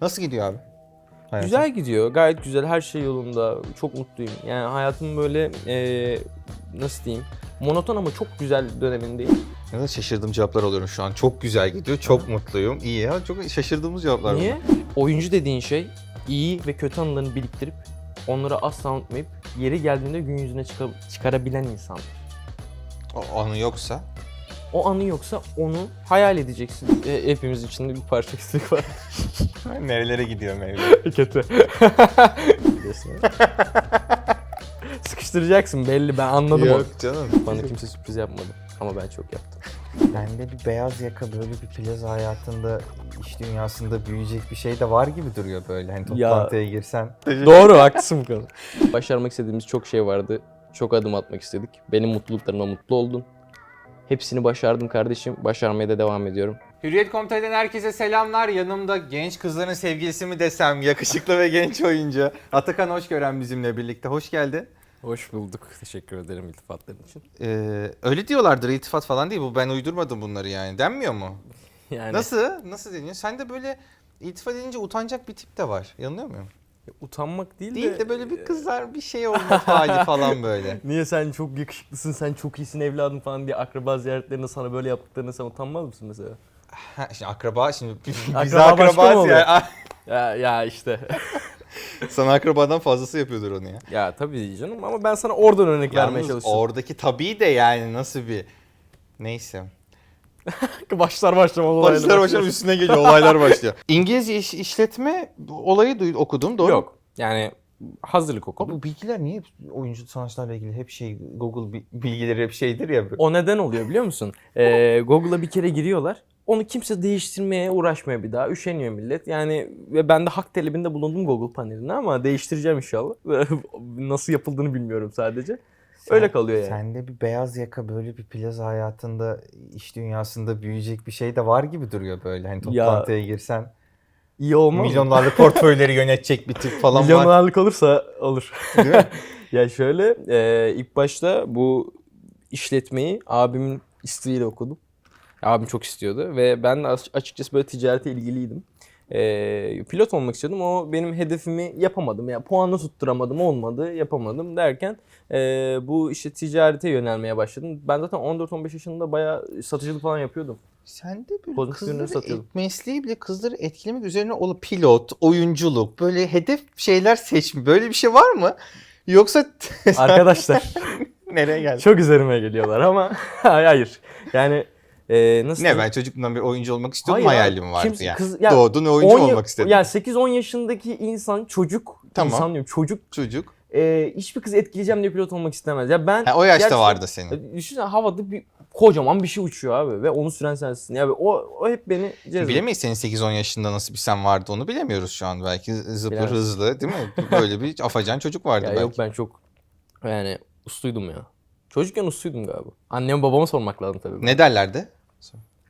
Nasıl gidiyor abi? Hayatın? Güzel gidiyor. Gayet güzel. Her şey yolunda. Çok mutluyum. Yani hayatım böyle eee, nasıl diyeyim? Monoton ama çok güzel dönemindeyim. Ne kadar şaşırdığım cevaplar alıyorum şu an. Çok güzel gidiyor. Çok mutluyum. İyi ya. Çok şaşırdığımız cevaplar bunlar. Niye? Oyuncu dediğin şey iyi ve kötü anılarını biriktirip onları asla unutmayıp yeri geldiğinde gün yüzüne çıka- çıkarabilen insan. O anı yoksa. O anı yoksa onu hayal edeceksin. E, hepimiz içinde bir parça eksik var. Nerelere gidiyor mevzu? Kötü. Sıkıştıracaksın belli ben anladım onu. Yok canım. Bana kimse sürpriz yapmadı ama ben çok yaptım. Bende bir beyaz yaka böyle bir plaza hayatında iş dünyasında büyüyecek bir şey de var gibi duruyor böyle. Hani Ya. toplantıya girsen. Doğru haklısın bu konuda. Başarmak istediğimiz çok şey vardı. Çok adım atmak istedik. Benim mutluluklarıma mutlu oldun. Hepsini başardım kardeşim. Başarmaya da devam ediyorum. Hürriyet Komite'den herkese selamlar. Yanımda genç kızların sevgilisi mi desem, yakışıklı ve genç oyuncu. Atakan Hoşgören bizimle birlikte. Hoş geldin. Hoş bulduk. Teşekkür ederim iltifatların için. Ee, öyle diyorlardır iltifat falan değil bu. Ben uydurmadım bunları yani. Denmiyor mu? Yani Nasıl? Nasıl deniyor? Sen de böyle iltifat edince utanacak bir tip de var. Yanılıyor muyum? Utanmak değil, Değil de böyle bir kızlar bir şey olma hali falan böyle. Niye sen çok yakışıklısın, sen çok iyisin evladım falan diye akraba ziyaretlerinde sana böyle yaptıklarını sen utanmaz mısın mesela? Ha, şimdi akraba şimdi biz Akraba akrabaz ya. Ya, ya işte. Sana akrabadan fazlası yapıyordur onu ya. ya tabii canım ama ben sana oradan örnek vermeye Yalnız çalışıyorum. oradaki tabii de yani nasıl bir neyse. Başlar başlamaz Başlar başlar üstüne geliyor olaylar başlıyor. İngilizce iş- işletme olayı duy- okudum doğru? Yok. Yani hazırlık okudum. Abi bu bilgiler niye oyuncu sanatçılarla ilgili hep şey Google bi- bilgileri hep şeydir ya. O neden oluyor biliyor musun? Ee, Google'a bir kere giriyorlar. Onu kimse değiştirmeye uğraşmıyor bir daha. Üşeniyor millet. Yani ve ben de hak talebinde bulundum Google paneline ama değiştireceğim inşallah. Nasıl yapıldığını bilmiyorum sadece. Öyle kalıyor yani. Sende bir beyaz yaka böyle bir plaza hayatında iş dünyasında büyüyecek bir şey de var gibi duruyor böyle. Hani Ya, toplantıya girsen İyi olmaz milyonlarlık portföyleri yönetecek bir tip falan var. Milyonlarlık olursa olur. Değil mi? ya şöyle e, ilk başta bu işletmeyi abimin isteğiyle okudum. Abim çok istiyordu ve ben açıkçası böyle ticarete ilgiliydim. E, pilot olmak istiyordum. O benim hedefimi yapamadım. Ya puanı tutturamadım, olmadı, yapamadım derken e, bu işte ticarete yönelmeye başladım. Ben zaten 14-15 yaşında bayağı satıcılık falan yapıyordum. Sen de böyle Pozitif kızları, satıyordum. mesleği bile kızları etkilemek üzerine olup pilot, oyunculuk, böyle hedef şeyler seçme. Böyle bir şey var mı? Yoksa Arkadaşlar nereye geldin? çok üzerime geliyorlar ama hayır. Yani e, nasıl Ne ben çocukluğumdan beri oyuncu olmak istiyordum Hayır hayalim vardı kimse- yani. kız- ya Doğdun oyuncu 10 ya- olmak istedin. Yani 8-10 yaşındaki insan çocuk Tamam. insan diyorum çocuk Çocuk. e, hiçbir kızı etkileyeceğim diye pilot olmak istemez. Ya ben Ha, o yaşta vardı senin. Düşünsene havada bir kocaman bir şey uçuyor abi ve onu süren sensin. Ya o o hep beni cezbediyor. Bilemeyiz senin 8-10 yaşında nasıl bir sen vardı onu bilemiyoruz şu an. Belki zıpır Bilemem. hızlı değil mi? Böyle bir afacan çocuk vardı Ya belki. yok ben çok yani usluydum ya. Çocukken usluydum galiba. Anneme babama sormak lazım tabii. Ne derlerdi?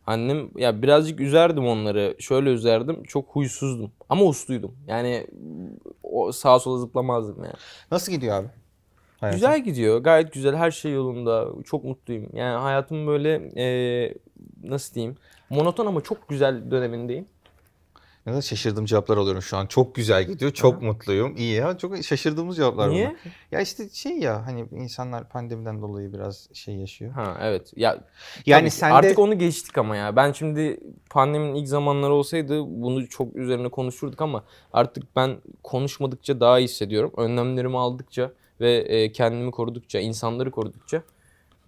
Annem ya birazcık üzerdim onları. Şöyle üzerdim. Çok huysuzdum ama usluydum. Yani o sağa sola zıplamazdım yani. Nasıl gidiyor abi? Hayatın? Güzel gidiyor. Gayet güzel. Her şey yolunda. Çok mutluyum. Yani hayatım böyle eee, nasıl diyeyim? Monoton ama çok güzel dönemindeyim. Ne kadar şaşırdığım cevaplar alıyorum şu an. Çok güzel gidiyor. Çok mutluyum. İyi ya. Çok şaşırdığımız cevaplar bunlar. Niye? Ya işte şey ya hani insanlar pandemiden dolayı biraz şey yaşıyor. Ha evet. Ya Yani sen de artık onu geçtik ama ya. Ben şimdi pandeminin ilk zamanları olsaydı bunu çok üzerine konuşurduk ama artık ben konuşmadıkça daha iyi hissediyorum. Önlemlerimi aldıkça ve e, kendimi korudukça, insanları korudukça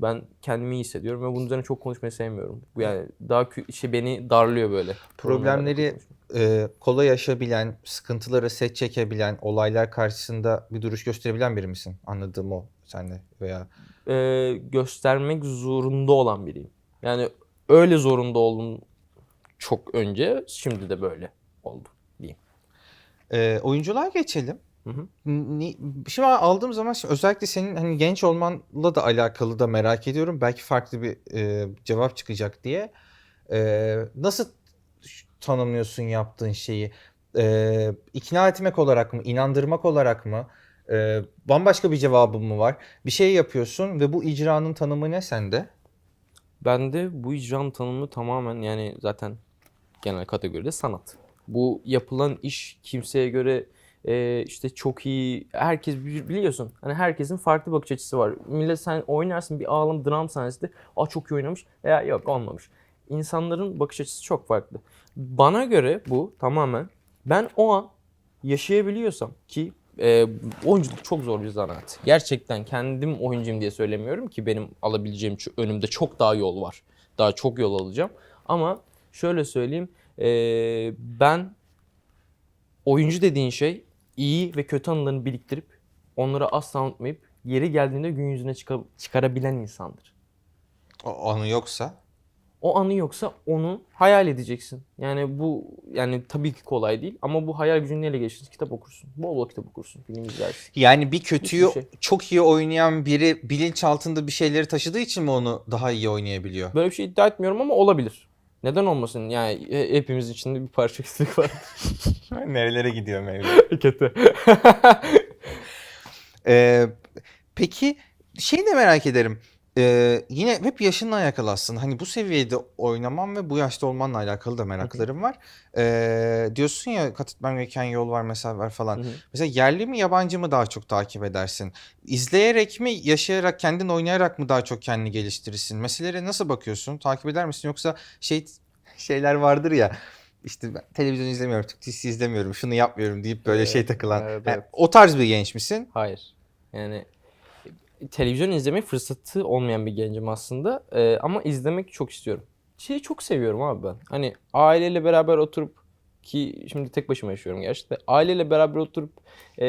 ben kendimi iyi hissediyorum ve bunun üzerine çok konuşmayı sevmiyorum. Yani daha şey beni darlıyor böyle. Problemleri e, kolay aşabilen, sıkıntıları set çekebilen, olaylar karşısında bir duruş gösterebilen biri misin? Anladığım o senle veya e, göstermek zorunda olan biriyim. Yani öyle zorunda oldum çok önce, şimdi de böyle oldu diyeyim. e, oyunculuğa geçelim. Hı hı. Şimdi aldığım zaman şimdi özellikle senin hani genç olmanla da alakalı da merak ediyorum. Belki farklı bir e, cevap çıkacak diye. E, nasıl tanımlıyorsun yaptığın şeyi? E, ikna etmek olarak mı, inandırmak olarak mı? E, bambaşka bir cevabın mı var? Bir şey yapıyorsun ve bu icranın tanımı ne sende? Ben de bu icran tanımı tamamen yani zaten genel kategoride sanat. Bu yapılan iş kimseye göre e, işte çok iyi. Herkes bi- biliyorsun. Hani herkesin farklı bakış açısı var. Millet sen oynarsın bir ağlam dram sahnesinde. Aa çok iyi oynamış. Ya yok olmamış. İnsanların bakış açısı çok farklı. Bana göre bu tamamen ben o an yaşayabiliyorsam ki e, oyunculuk çok zor bir zanaat. Gerçekten kendim oyuncuyum diye söylemiyorum ki benim alabileceğim önümde çok daha yol var. Daha çok yol alacağım. Ama şöyle söyleyeyim e, ben oyuncu dediğin şey iyi ve kötü anılarını biriktirip onları asla unutmayıp yeri geldiğinde gün yüzüne çıka- çıkarabilen insandır. O anı yoksa O anı yoksa onu hayal edeceksin. Yani bu yani tabii ki kolay değil ama bu hayal gücünü neyle geçirirsin? Kitap okursun. Bol bol kitap okursun. Film izlersin. yani bir kötüyü Hiçbir şey. çok iyi oynayan biri bilinç altında bir şeyleri taşıdığı için mi onu daha iyi oynayabiliyor? Böyle bir şey iddia etmiyorum ama olabilir. Neden olmasın? Yani he- hepimizin içinde bir parça eksik var. Nerelere gidiyor mevzu? Kötü. Ee, peki şey de merak ederim. Ee, yine hep yaşınla alakalı aslında. Hani bu seviyede oynaman ve bu yaşta olmanla alakalı da meraklarım var. Ee, diyorsun ya kat etmem gereken yol var, mesafe var falan. Hı hı. Mesela yerli mi yabancı mı daha çok takip edersin? İzleyerek mi, yaşayarak, kendin oynayarak mı daha çok kendini geliştirirsin? Meselelere nasıl bakıyorsun? Takip eder misin? Yoksa şey şeyler vardır ya işte ben televizyon izlemiyorum, Türk dizisi izlemiyorum, şunu yapmıyorum deyip böyle şey Evet, takılan. evet, Yani evet. o tarz bir genç misin? Hayır. Yani televizyon izlemek fırsatı olmayan bir gencim aslında. Ee, ama izlemek çok istiyorum. Şeyi çok seviyorum abi ben. Hani aileyle beraber oturup ki şimdi tek başıma yaşıyorum gerçekten. Aileyle beraber oturup e,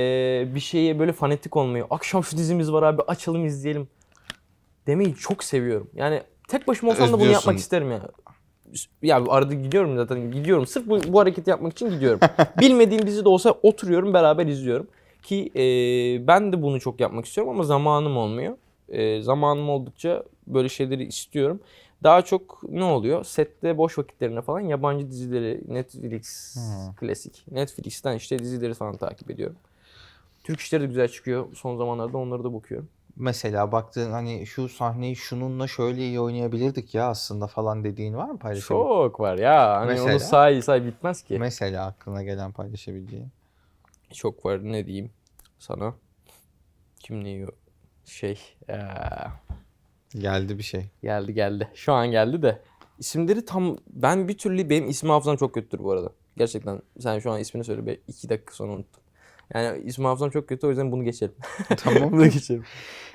bir şeye böyle fanatik olmayı. Akşam şu dizimiz var abi açalım izleyelim demeyi çok seviyorum. Yani tek başıma olsam da bunu yapmak isterim ya. Ya arada gidiyorum zaten gidiyorum. Sırf bu, bu hareketi yapmak için gidiyorum. Bilmediğim dizi de olsa oturuyorum beraber izliyorum. Ki e, ben de bunu çok yapmak istiyorum ama zamanım olmuyor. E, zamanım oldukça böyle şeyleri istiyorum. Daha çok ne oluyor? Sette boş vakitlerine falan yabancı dizileri Netflix Hmm. klasik. Netflix'ten işte dizileri falan takip ediyorum. Türk işleri de güzel çıkıyor. Son zamanlarda onları da bakıyorum. Mesela baktığın hani şu sahneyi şununla şöyle iyi oynayabilirdik ya aslında falan dediğin var mı paylaşabileceğin? Çok var ya. Hani Mesela? onu say say bitmez ki. Mesela aklına gelen paylaşabileceğin. Çok var ne diyeyim sana. Kim ne yiyor? Şey eee, Geldi bir şey. geldi geldi. Şu an geldi de. İsimleri tam ben bir türlü benim isim hafızam çok kötüdür bu arada. Gerçekten sen şu an ismini söyle be iki dakika sonra unuttum. Yani isim hafızam çok kötü o yüzden bunu geçelim. Tamam. bunu geçelim.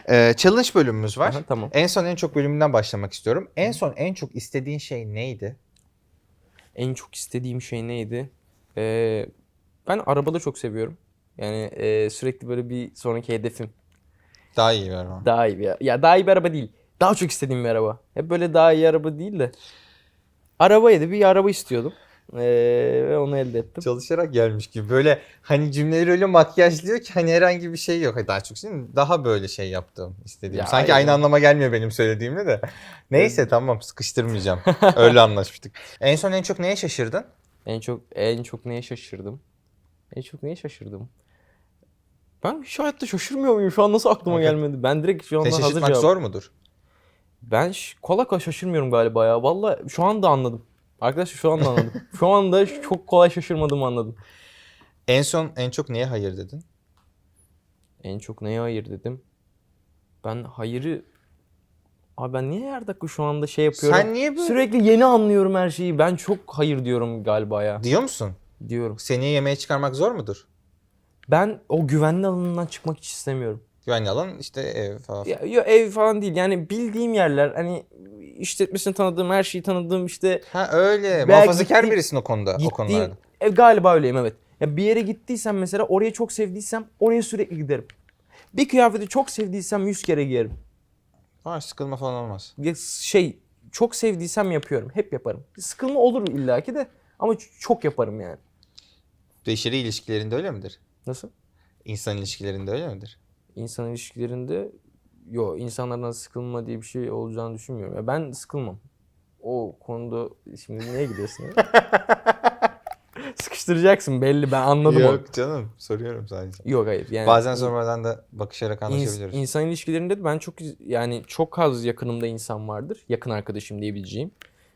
Ee, challenge bölümümüz var. Aha, tamam. En son en çok bölümünden başlamak istiyorum. En son en çok istediğin şey neydi? En çok istediğim şey neydi? Ee, ben arabada çok seviyorum. Yani e, sürekli böyle bir sonraki hedefim. Daha iyi ver bana. Daha iyi bir Ya daha iyi bir araba değil. Daha çok istediğim bir araba. Hep böyle daha iyi araba değil de. Arabaydı bir araba istiyordum. Ee, ve onu elde ettim. Çalışarak gelmiş gibi. Böyle hani cümleleri öyle makyajlıyor ki hani herhangi bir şey yok. Daha çok şimdi daha böyle şey yaptım istediğim. Ya Sanki aynen. aynı anlama gelmiyor benim söylediğimle de. Neyse tamam sıkıştırmayacağım. öyle anlaşmıştık. En son en çok neye şaşırdın? En çok en çok neye şaşırdım? En çok neye şaşırdım? Ben şu hayatta şaşırmıyor muyum? Şu an nasıl aklıma Evet. gelmedi? Ben direkt şu anda Seni hazır cevap. zor mudur? Ben kolay kolay şaşırmıyorum galiba ya. Valla şu anda anladım. Arkadaşlar şu anda anladım. şu anda çok kolay şaşırmadığımı anladım. En son en çok neye hayır dedin? En çok neye hayır dedim. Ben hayırı... Abi ben niye her dakika şu anda şey yapıyorum? Sen niye böyle Sürekli yeni anlıyorum her şeyi. Ben çok hayır diyorum galiba ya. diyor musun? Diyorum. Seni yemeğe çıkarmak zor mudur? Ben o güvenli alanından çıkmak hiç istemiyorum. Güvenli alan işte ev falan. Ya, ya ev falan değil. Yani bildiğim yerler hani işletmesini tanıdığım, her şeyi tanıdığım işte Ha öyle. Muhafazakar birisin o konuda. o gittiğim konularda. e, galiba öyleyim evet. Ya bir yere gittiysem mesela oraya çok sevdiysem oraya sürekli giderim. Bir kıyafeti çok sevdiysem yüz kere giyerim. Ha, sıkılma falan olmaz. Ya şey çok sevdiysem yapıyorum. Hep yaparım. Sıkılma olur illaki de ama çok yaparım yani. Beşeri ilişkilerinde öyle midir? Nasıl? İnsan ilişkilerinde öyle midir? İnsan ilişkilerinde yo insanlardan sıkılma diye bir şey olacağını düşünmüyorum. Ya ben sıkılmam. O konuda şimdi niye gidiyorsun? Sıkıştıracaksın belli ben anladım onu. Yok canım soruyorum sadece. Yok hayır yani. Bazen sormadan da bakışarak anlaşabiliyoruz. insan ilişkilerinde de ben çok yani çok az yakınımda insan vardır. Yakın arkadaşım diyebileceğim.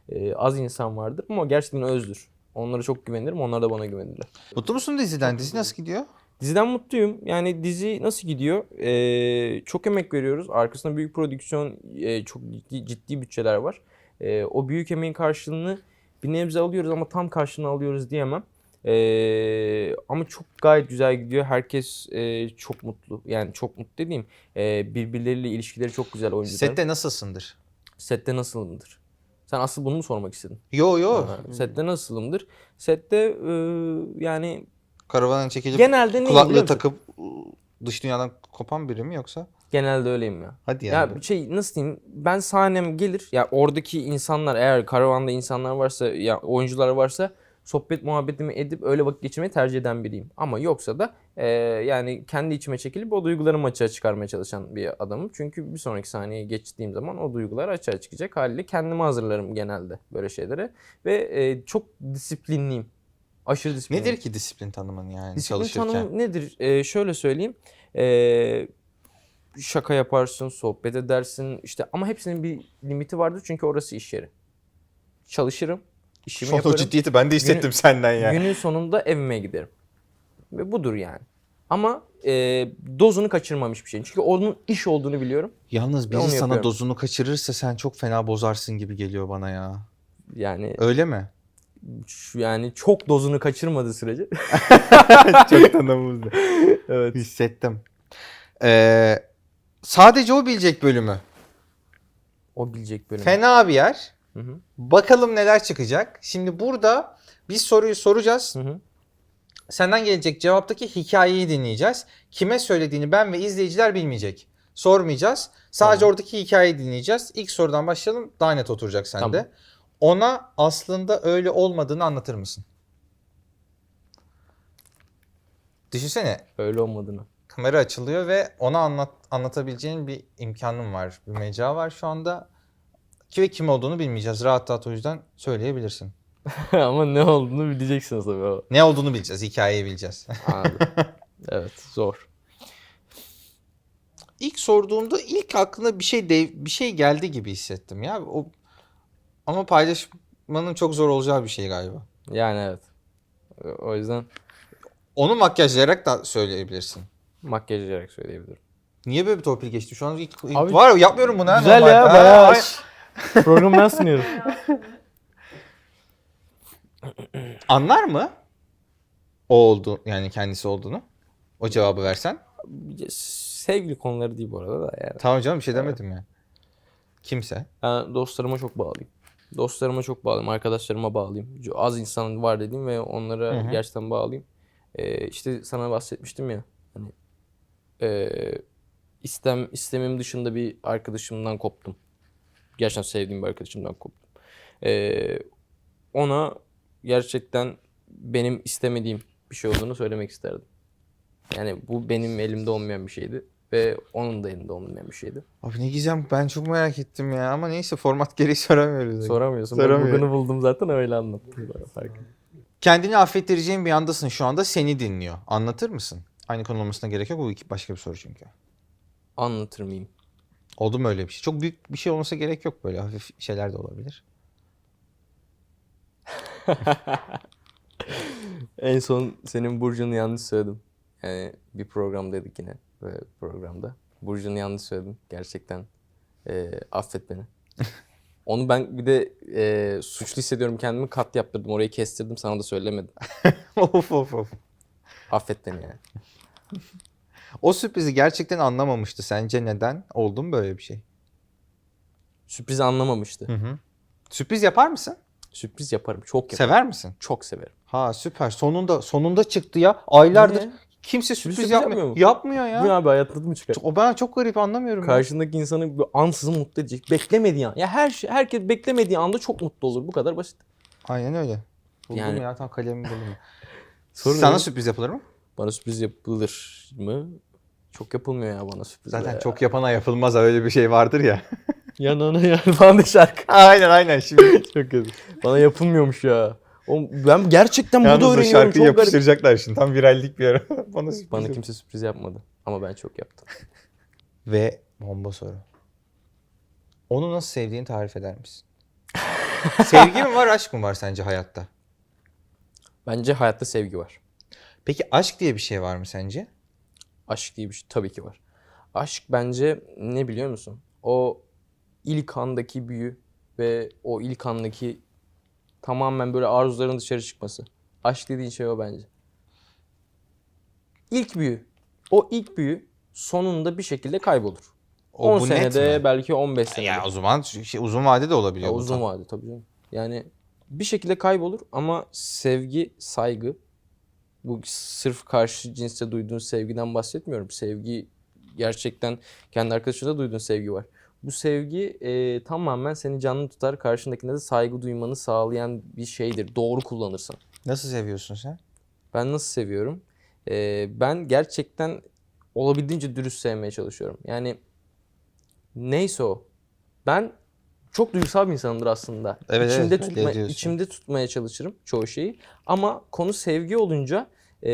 Ee, az insan vardır ama gerçekten özdür. Onlara çok güvenirim. Onlar da bana güvenirler. Mutlu musun diziden? Dizi nasıl gidiyor? Diziden mutluyum. Yani dizi nasıl gidiyor? Ee, çok emek veriyoruz. Arkasında büyük prodüksiyon, e, çok ciddi, ciddi bütçeler var. Ee, o büyük emeğin karşılığını bir nebze alıyoruz ama tam karşılığını alıyoruz diyemem. Ee, ama çok gayet güzel gidiyor. Herkes e, çok mutlu. Yani çok mutlu dediğim e, birbirleriyle ilişkileri çok güzel oyuncular. Sette nasılsındır? Sette nasılımdır? Sen asıl bunu mu sormak istedin? Yo yo. Ha, Sette nasılımdır? Sette e, yani Karavanın çekilip genelde biliyor kulaklığı takıp dış dünyadan kopan biri mi yoksa? Genelde öyleyim ya. Hadi Ya yani. bir şey nasıl diyeyim? Ben sahnem gelir. Ya oradaki insanlar eğer karavanda insanlar varsa ya oyuncular varsa sohbet muhabbetimi edip öyle vakit geçirmeyi tercih eden biriyim. Ama yoksa da e, yani kendi içime çekilip o duygularımı açığa çıkarmaya çalışan bir adamım. Çünkü bir sonraki sahneye geçtiğim zaman o duygular açığa çıkacak haliyle kendimi hazırlarım genelde böyle şeylere. Ve e, çok disiplinliyim. Aşırı disiplinliyim. Nedir ki disiplin tanımın yani Disiplin çalışırken? tanımı nedir? Ee, şöyle söyleyeyim. Ee, şaka yaparsın, sohbet edersin işte ama hepsinin bir limiti vardır çünkü orası iş yeri. Çalışırım, işimi Son o yaparım. ciddiyeti ben de hissettim senden ya. Günün sonunda evime giderim. Ve budur yani. Ama e, dozunu kaçırmam hiçbir şeyin. Çünkü onun iş olduğunu biliyorum. Yalnız biri onu sana yapıyorum. dozunu kaçırırsa sen çok fena bozarsın gibi geliyor bana ya. Yani Öyle mi? şu- yani çok dozunu kaçırmadığı sürece. çok tanımımızda. evet. Hissettim. Ee, sadece o bilecek bölümü. O bilecek bölüm. Fena bir yer. Hı hı. Bakalım neler çıkacak. Şimdi burada biz soruyu soracağız. Hı hı. Senden gelecek cevaptaki hikayeyi dinleyeceğiz. Kime söylediğini ben ve izleyiciler bilmeyecek. Sormayacağız. Sadece Tamam. oradaki hikayeyi dinleyeceğiz. İlk sorudan başlayalım. Daha net oturacak sende. Tamam. Ona aslında öyle olmadığını anlatır mısın? Düşünsene Öyle olmadığını. kamera açılıyor ve ona anlat anlatabileceğin bir imkanın var. Bir mecra var şu anda. Ki ve kim olduğunu bilmeyeceğiz. Rahat rahat o yüzden söyleyebilirsin. Ama ne olduğunu bileceksiniz tabii o. Ne olduğunu bileceğiz. Hikayeyi bileceğiz. Anladım. evet zor. İlk sorduğumda ilk aklına bir şey dev, bir şey geldi gibi hissettim ya. O ama paylaşmanın çok zor olacağı bir şey galiba. Yani evet. O yüzden Onu makyajlayarak da söyleyebilirsin. makyaj ederek söyleyebilirim. Niye böyle bir torpil geçti? Şu an ilk, ilk- Abi, var yapmıyorum bunu Güzel ya bayağı ay- programı ben sunuyorum. Anlar mı? O oldu yani kendisi olduğunu. O cevabı versen. Sevgili konuları değil bu arada da yani. Tamam canım bir şey demedim ya. Kimse. Ben dostlarıma çok bağlıyım. Dostlarıma çok bağlıyım, arkadaşlarıma bağlıyım. Az insan var dediğim ve onlara Hı hı. gerçekten bağlıyım. Ee, işte sana bahsetmiştim ya. Hani ee, istem istemim dışında bir arkadaşımdan koptum. Gerçekten sevdiğim bir arkadaşımdan koptum. Ee, ona gerçekten benim istemediğim bir şey olduğunu söylemek isterdim. Yani bu benim elimde olmayan bir şeydi ve onun da elinde olmayan bir şeydi. Abi ne gizem ben çok merak ettim ya ama neyse format gereği soramıyoruz. Soramıyorsun. Soramıyorum. Ben buldum zaten öyle anlattım. Kendini affettireceğin bir andasın şu anda seni dinliyor. Anlatır mısın? Aynı konu olmasına gerek yok. Bu iki başka bir soru çünkü. Anlatır mıyım? Oldu mu öyle bir şey? Çok büyük bir şey olmasa gerek yok böyle. Hafif şeyler de olabilir. En son senin Burcu'nu yanlış söyledim. Yani bir programdaydık yine böyle programda. Burcu'nu yanlış söyledim. Gerçekten eee, affet beni. Onu ben bir de eee, suçlu hissediyorum kendimi kat yaptırdım. Orayı kestirdim sana da söylemedim. of of of. Affet beni yani. O sürprizi gerçekten anlamamıştı. Sence neden? Oldu mu böyle bir şey? Sürprizi anlamamıştı. Hı hı. Sürpriz yapar mısın? Sürpriz yaparım. Çok yaparım. Sever misin? Çok severim. Ha süper. Sonunda sonunda çıktı ya. Aylardır Niye? kimse sürpriz, sürpriz yapmıyor. yapmıyor mu? Yapmıyor ya. Bu abi hayatında mı çıkar? O bana çok garip anlamıyorum. ya. Karşındaki insanı bir ansızın mutlu edecek. Beklemediği an. Ya her şey, herkes beklemediği anda çok mutlu olur. Bu kadar basit. Aynen öyle. Buldum Yani- ya tam kalemimi buldum. Sorun Sana sürpriz yapılır mı? Bana sürpriz yapılır mı? Çok yapılmıyor ya bana sürpriz. Zaten ya. çok yapana yapılmaz öyle bir şey vardır ya. Yanına yan falan da şarkı. aynen aynen şimdi. çok kötü. Bana yapılmıyormuş ya. Ben gerçekten Yalnız o öğreniyorum. şarkıyı Çok garip. yapıştıracaklar şimdi. Tam virallik bir ara. Bana sürpriz Bana kimse sürpriz yapmadı. Ama ben çok yaptım. Ve bomba soru. Onu nasıl sevdiğini tarif eder misin? Sevgi mi var, aşk mı var sence hayatta? Bence hayatta sevgi var. Peki aşk diye bir şey var mı sence? Aşk diye bir şey tabii ki var. Aşk bence ne biliyor musun? O ilk andaki büyü ve o ilk andaki tamamen böyle arzuların dışarı çıkması. Aşk dediğin şey o bence. İlk büyü. O ilk büyü sonunda bir şekilde kaybolur. O 10 bu net senede mi? belki 15 senede. Ya o zaman şey, uzun vade de olabiliyor. Ya bu uzun tam. vade tabii canım. Yani bir şekilde kaybolur ama sevgi, saygı bu sırf karşı cinste duyduğun sevgiden bahsetmiyorum. Sevgi gerçekten kendi arkadaşında duyduğun sevgi var. Bu sevgi e, tamamen seni canlı tutar. Karşındakine de saygı duymanı sağlayan bir şeydir. Doğru kullanırsan. Nasıl seviyorsun sen? Ben nasıl seviyorum? E, ben gerçekten olabildiğince dürüst sevmeye çalışıyorum. Yani neyse o. Ben çok duygusal bir insanımdır aslında. Evet, içimde evet, tutma, içimde tutmaya çalışırım çoğu şeyi. Ama konu sevgi olunca e,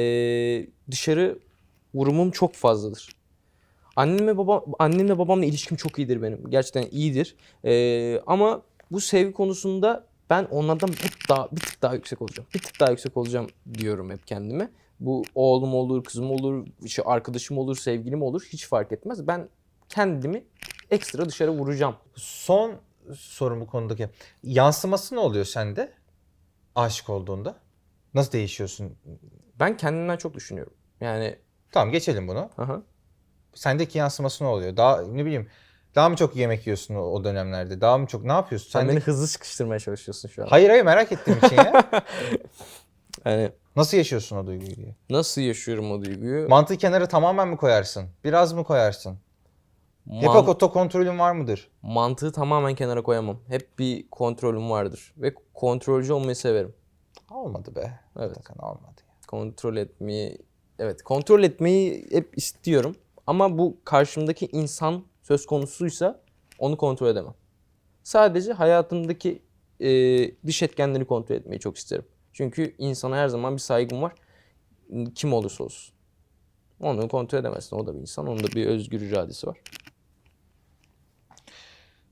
dışarı vurumum çok fazladır. Annemle babam annemle babamla ilişkim çok iyidir benim. Gerçekten iyidir. E, ama bu sevgi konusunda ben onlardan hep daha bir tık daha yüksek olacağım. Bir tık daha yüksek olacağım diyorum hep kendime. Bu oğlum olur, kızım olur, işte arkadaşım olur, sevgilim olur hiç fark etmez. Ben kendimi ekstra dışarı vuracağım. Son sorum bu konudaki. Yansıması ne oluyor sende? Aşık olduğunda? Nasıl değişiyorsun? Ben kendimden çok düşünüyorum. Yani Tamam geçelim bunu. aha. Sendeki yansıması ne oluyor? Daha ne bileyim daha mı çok yemek yiyorsun o, o dönemlerde? Daha mı çok ne yapıyorsun? sen beni hızlı sıkıştırmaya çalışıyorsun şu an. Hayır hayır merak ettiğim için ya. Yani Nasıl yaşıyorsun o duyguyu diye. nasıl yaşıyorum o duyguyu? Mantığı kenara tamamen mi koyarsın? Biraz mı koyarsın? Hep Man- oto kontrolün var mıdır? mantığı tamamen kenara koyamam. Hep bir kontrolüm vardır. Ve kontrolcü olmayı severim. Olmadı be. Evet. Atakan olmadı. Kontrol etmeyi, evet kontrol etmeyi hep istiyorum. Ama bu karşımdaki insan söz konusuysa onu kontrol edemem. Sadece hayatımdaki e, dış etkenleri kontrol etmeyi çok isterim. Çünkü insana her zaman bir saygım var. Kim olursa olsun. Onu kontrol edemezsin. O da bir insan. Onun da bir özgür iradesi var.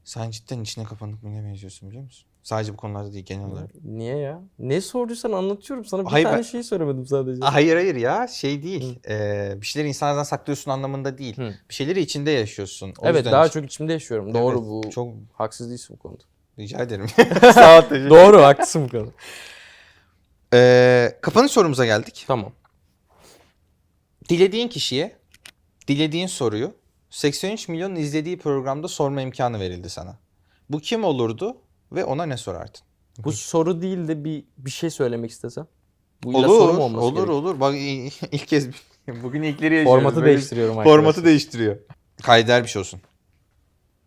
Sen cidden içine kapanık birine benziyorsun biliyor musun? Sadece bu konularda değil genel olarak. Niye ya? Ne sorduysan anlatıyorum. Sana bir Hayır, tane ben- şey söylemedim sadece. Hayır hayır ya şey değil. Ee, bir şeyleri insanlardan saklıyorsun anlamında değil. Hı. Bir şeyleri içinde yaşıyorsun. O evet daha işte- çok içimde yaşıyorum. Doğru Evet, bu. Çok Haksız değilsin bu konuda. rica ederim. Sağ ol. Doğru haklısın bu konuda. Ee, kapanış sorumuza geldik. Tamam. Dilediğin kişiye dilediğin soruyu 83 milyon izlediği programda sorma imkanı verildi sana. Bu kim olurdu ve ona ne sorardın? Bu soru değil de bir bir şey söylemek istesem. Bu illa soru Olur, mu olması olur, gerekiyor? olur. Bak ilk kez bugün ilkleri yaşıyoruz. Formatı Böyle değiştiriyorum arkadaşlar. Formatı değiştiriyor. Kayder bir şey olsun.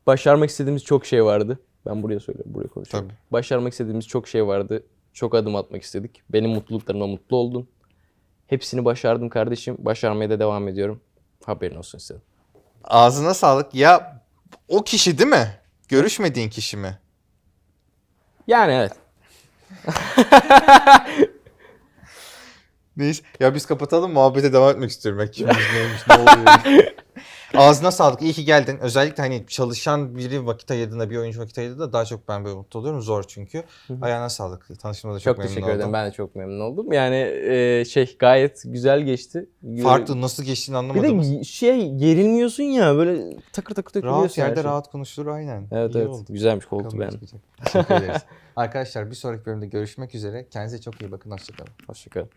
Başarmak istediğimiz çok şey vardı. Ben buraya söylüyorum, buraya konuşuyorum. Tabii. Başarmak istediğimiz çok şey vardı. Çok adım atmak istedik. Benim mutluluklarıma mutlu oldun. Hepsini başardım kardeşim. Başarmaya da devam ediyorum. Haberin olsun istedim. Ağzına sağlık. Ya o kişi değil mi? Görüşmediğin kişi mi? Yani evet. Neyse. Ya biz kapatalım muhabbete devam etmek istiyorum. Ben kimmiş neymiş ne oluyor. Ağzına sağlık. İyi ki geldin. Özellikle hani çalışan biri vakit ayırdığında bir oyuncu vakit ayırdığında daha çok ben böyle mutlu oluyorum. Zor çünkü. Ayağına sağlık. Tanıştığıma da çok, Çok, memnun teşekkür oldum. ederim. Ben de çok memnun oldum. Yani e, şey gayet güzel geçti. Farklı nasıl geçtiğini Bir anlamadım. de şey gerilmiyorsun ya böyle takır takır dökülüyorsun. rahat yerde şey. rahat konuşulur aynen. Evet İyi evet. oldu. Güzelmiş beğendim. çıkacak. Teşekkür ederiz. Arkadaşlar bir sonraki bölümde görüşmek üzere. Kendinize çok iyi bakın. Hoşçakalın. Hoşçakalın.